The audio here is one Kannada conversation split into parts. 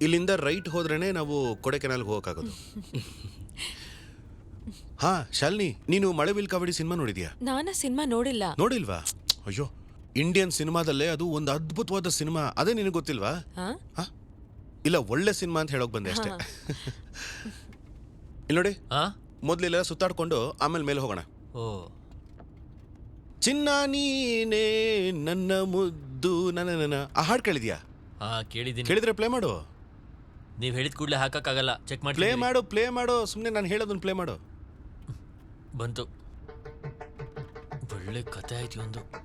ಇಲ್ಲಿಂದ ರೈಟ್ ಹೋದ್ರೇನೆ ನಾವು ಕೊಡೆಕೆನಾಲ್ಗೆ ಹೋಗೋಕ್ಕಾಗೋದು. ಹಾ ಶಾಲಿನಿ ನೀನು ಮಳೆವಿಲ್ ಕಾವಡಿ ಸಿನಿಮಾ ನೋಡಿದ್ಯಾ? ನಾನು ಸಿನಿಮಾ ನೋಡಿಲ್ಲ. ನೋಡಿಲ್ವಾ? ಅಯ್ಯೋ ಇಂಡಿಯನ್ ಸಿನಿಮಾದಲ್ಲೇ ಅದು ಒಂದು ಅದ್ಭುತವಾದ ಸಿನಿಮಾ. ಅದೇ ನಿನಗೆ ಗೊತ್ತಿಲ್ವಾ? ಹಾ? ಹಾ? ಇಲ್ಲ ಒಳ್ಳೆ ಸಿನಿಮಾ ಅಂತ ಹೇಳೋಕ್ ಬಂದೆ ಅಷ್ಟೇ. ಇಲ್ಲಿ ನೋಡಿ. ಆ ಮೊದ್ಲೆಲ್ಲ ಸುತ್ತಾಡ್ಕೊಂಡು ಆಮೇಲೆ ಮೇಲೆ ಹೋಗೋಣ. ಓ. ಚಿನ್ನ ನೀನೇ ನನ್ನ ಮುದ್ದು ನನ್ನ ನನ್ನ ಆ ಹಾಡು ಕೇಳಿದ್ಯಾ? ಹಾ ಕೇಳಿದ್ದೀನಿ. ಕೇಳಿದ್ರೆ ಪ್ಲೇ ಮಾಡು. ನೀವು ಹೇಳಿದ ಕೂಡಲೇ ಹಾಕಕ್ಕಾಗಲ್ಲ. ಚೆಕ್ ಮಾಡಿ ಪ್ಲೇ ಮಾಡು ಪ್ಲೇ ಮಾಡು ಸುಮ್ಮನೆ ನಾನು ಹೇಳೋದನ್ನ ಪ್ಲೇ ಮಾಡು. ಬಂತು. ಒಳ್ಳೆ ಕತೆ ಆಯ್ತು ಒಂದು.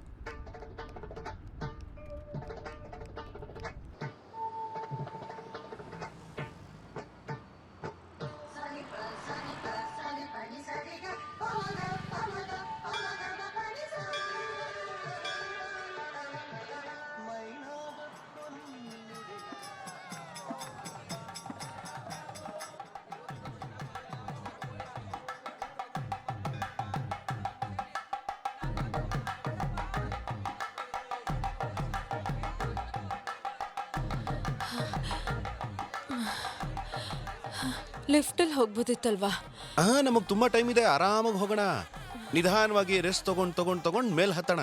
ಲಿಫ್ಟಲ್ಲಿ ಹೋಗ್ಬೋದಿತ್ತಲ್ವಾ? ಹಾ ನಮಗ್ ತುಂಬಾ ಟೈಮ್ ಇದೆ. ಆರಾಮಾಗಿ ಹೋಗೋಣ. ನಿಧಾನವಾಗಿ ರೆಸ್ಟ್ ತಗೊಂಡ್ ತಗೊಂಡ್ ತಗೊಂಡ್ ಮೇಲ್ ಹತ್ತಣ?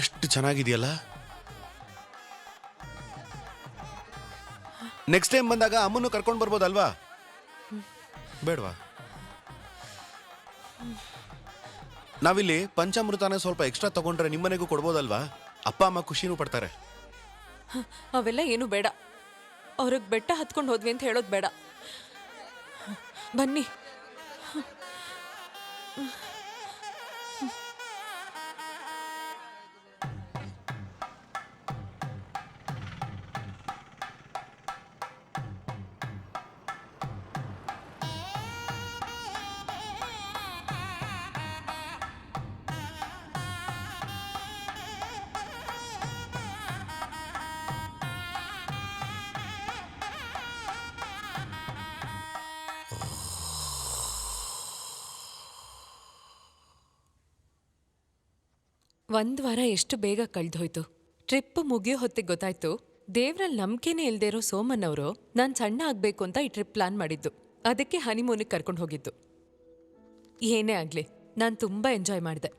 ಎಷ್ಟು ಚೆನ್ನಾಗಿದೆಯಲ್ಲ? ನೆಕ್ಸ್ಟ್ ಟೈಮ್ ಬಂದಾಗ ಅಮ್ಮನ್ನು ಕರ್ಕೊಂಡು ಬರ್ಬೋದಲ್ವಾ? ಬೇಡವಾ? ನಾವಿಲ್ಲಿ ಪಂಚಾಮೃತನ ಸ್ವಲ್ಪ ಎಕ್ಸ್ಟ್ರಾ ತಗೊಂಡ್ರೆ ನಿಮ್ಮನೆಗೂ ಕೊಡ್ಬೋದಲ್ವಾ? ಅಪ್ಪ ಅಮ್ಮ ಖುಷಿನೂ ಪಡ್ತಾರೆ. ಅವೆಲ್ಲ ಏನು ಬೇಡ. ಅವ್ರಿಗೆ ಬೆಟ್ಟ ಹತ್ಕೊಂಡು ಹೋದ್ವಿ ಅಂತ ಹೇಳೋದು ಬೇಡ. ಬನ್ನಿ. ಒಂದ್ ವಾರ ಎಷ್ಟು ಬೇಗ ಕಳ್ದೋಯ್ತು ಟ್ರಿಪ್ ಮುಗಿಯೋ ಹೊತ್ತಿಗೆ ಗೊತ್ತಾಯ್ತು, ದೇವ್ರಲ್ಲಿ ನಂಬಿಕೆನೇ ಇಲ್ದೇ ಇರೋ ಸೋಮನ್ ಅವರು ನಾನು ಸಣ್ಣ ಆಗ್ಬೇಕು ಅಂತ ಈ ಟ್ರಿಪ್ ಪ್ಲಾನ್ ಮಾಡಿದ್ದು. ಅದಕ್ಕೆ ಹನಿಮೂನಿಗೆ ಕರ್ಕೊಂಡು ಹೋಗಿದ್ದು. ಏನೇ ಆಗ್ಲಿ, ನಾನು ತುಂಬಾ ಎಂಜಾಯ್ ಮಾಡಿದೆ.